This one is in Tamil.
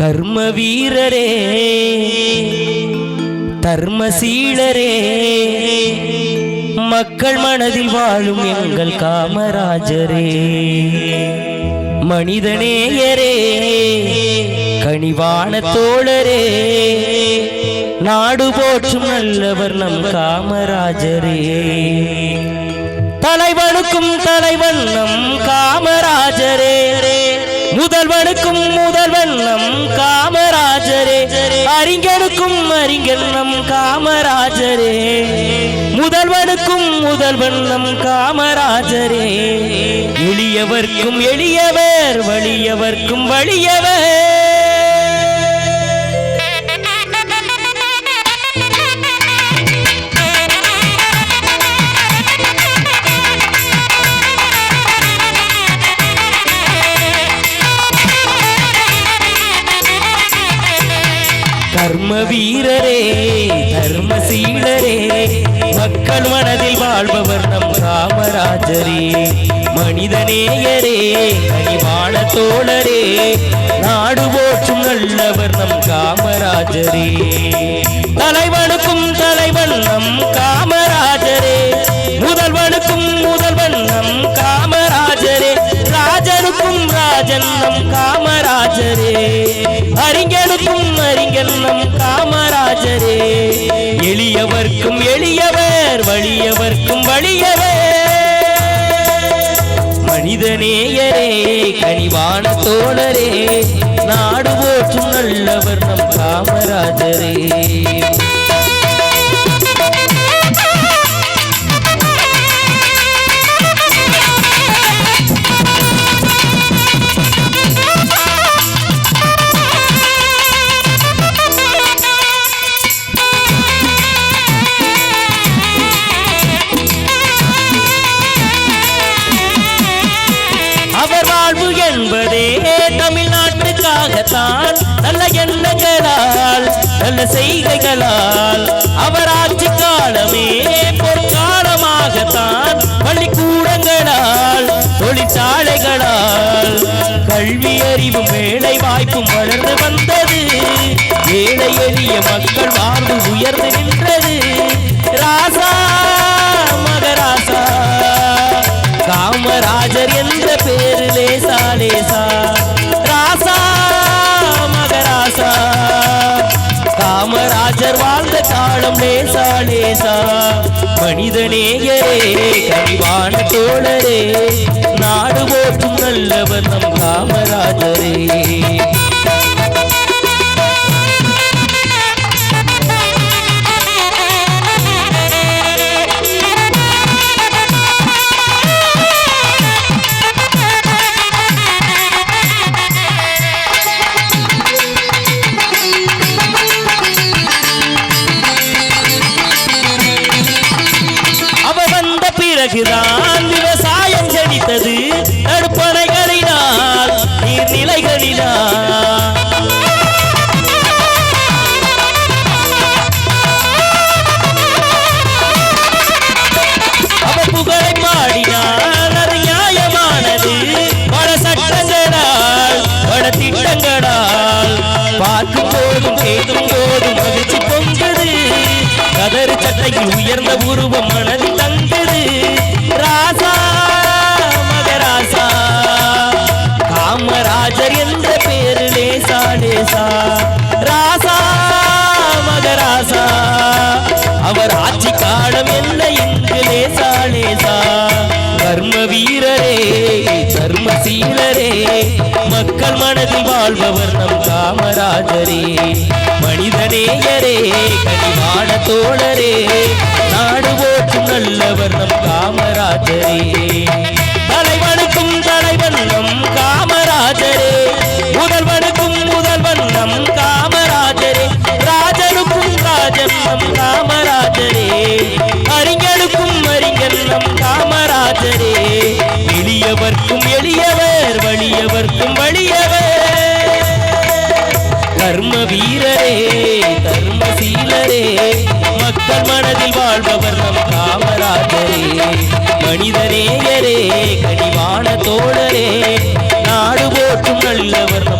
கர்ம வீரரே தர்மசீலரே மக்கள் மனதில் வாழும் எங்கள் காமராஜரே மனிதநேயரே கனிவான தோழரே நாடு போற்றும் நல்லவர் நம் காமராஜரே. தலைவனுக்கும் தலைவன் நம் காமராஜரே முதல்வனுக்கும் அறிஞனுக்கும் அறிஞன் நம் காமராஜரே. முதல்வனுக்கும் முதல்வன் நம் காமராஜரே. எளியவர்க்கும் எளியவர் வலியவர்க்கும் வலியவர். தர்ம வீரரே தர்ம சீடரே மக்கள் மனதில் வாழ்பவர் நம் காமராஜரே மனிதநேயரே கனிவான தோழரே. நாடு போற்றும் நல்லவர் நம் காமராஜரே. தலைவனுக்கும் தலைவன் நம் அறிஞனுக்கும் அறிஞன் நம் காமராஜரே. எளியவர்க்கும் எளியவர் வலியவர்க்கும் வலியவர். மனிதநேயரே கனிவான தோழரே நாடு போற்றும் நல்லவர் நம் காமராஜரே. என்பதே தமிழ்நாட்டுக்காகத்தான் நல்ல எண்ணங்களால் நல்ல செய்கைகளால் அவர் ஆட்சி காலமே பொற்காலமாகத்தான் பள்ளிக்கூடங்களால் தொழிற்சாலைகளால் கல்வி அறிவும் வேலை வாய்ப்பும் வளர்ந்து வந்தது. ஏழை எளிய மக்கள் வாழ்வு உயர்ந்து நின்றது. வாழ்ந்த காலம் லேசா லேசா. மனிதநேயரே கனிவான தோழரே நாடு போற்றும் நல்லவர் நம் காமராஜரே. இங்குதான் விவசாயம் செழித்தது. தடுப்பணைகளினால் நீர்நிலைகளினால். புகழை பாடினார் அது நியாயமானது. பல சட்டங்களால் பல திட்டங்களால். பார்க்கும் போதும் கேட்கும் போதும் மகிழ்ச்சி பொங்குது கதறு சட்டையில் உயர்ந்த உருவம் மனதில் தந்து காலம் என்ன இங்கு லேசா லேசா கர்ம வீரரே தர்மசீலரே மக்கள் மனதில் வாழ்பவர் நம் காமராஜரே. மனிதநேயரே கனிவான தோழரே நாடு போற்றும் நல்லவர் நம் காமராஜரே. வீரரே தர்மசீலரே மக்கள் மனதில் வாழ்பவர் நம் காமராஜரே. மனிதநேயரே கனிவான தோழரே. நாடு போற்றும் நல்லவர் நம்